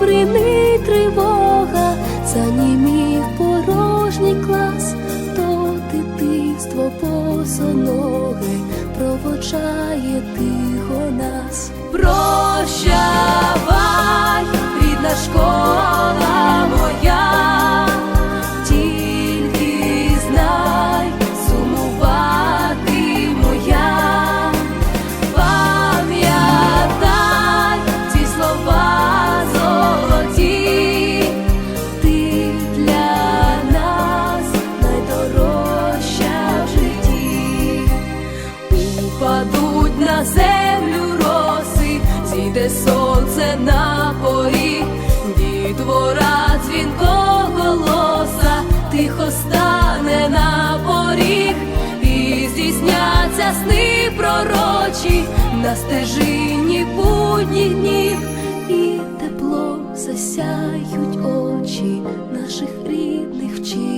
брини тривога, занімів порожній клас, то дитинство босоноге провочає тихо нас. Прощавай, рідна школа. на стежині будніх днів і тепло засяють очі наших рідних вчителів.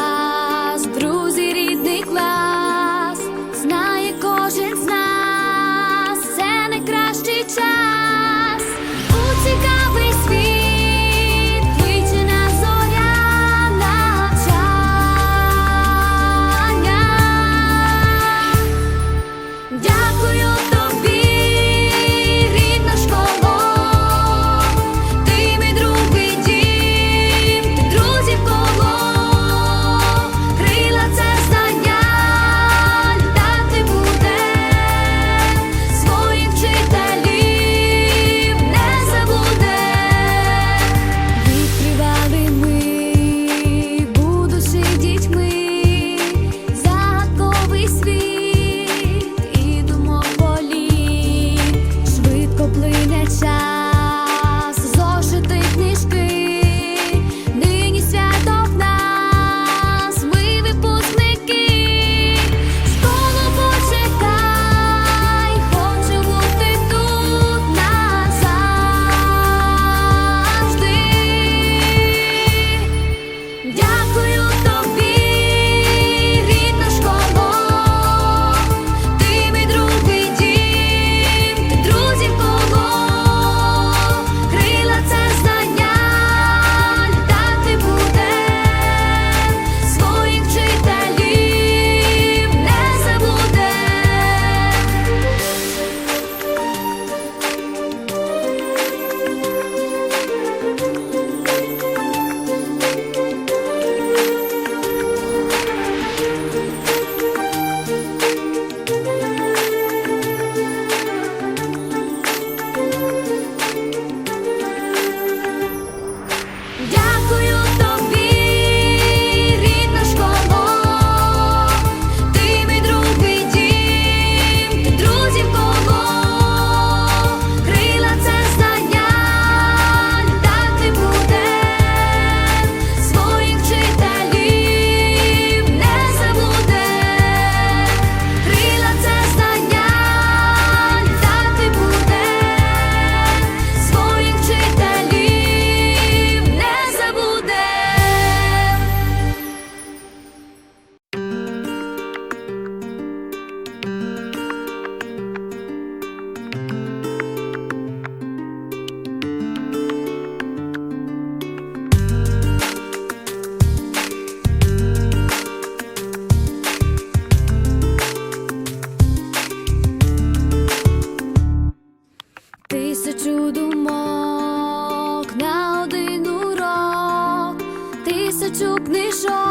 Думок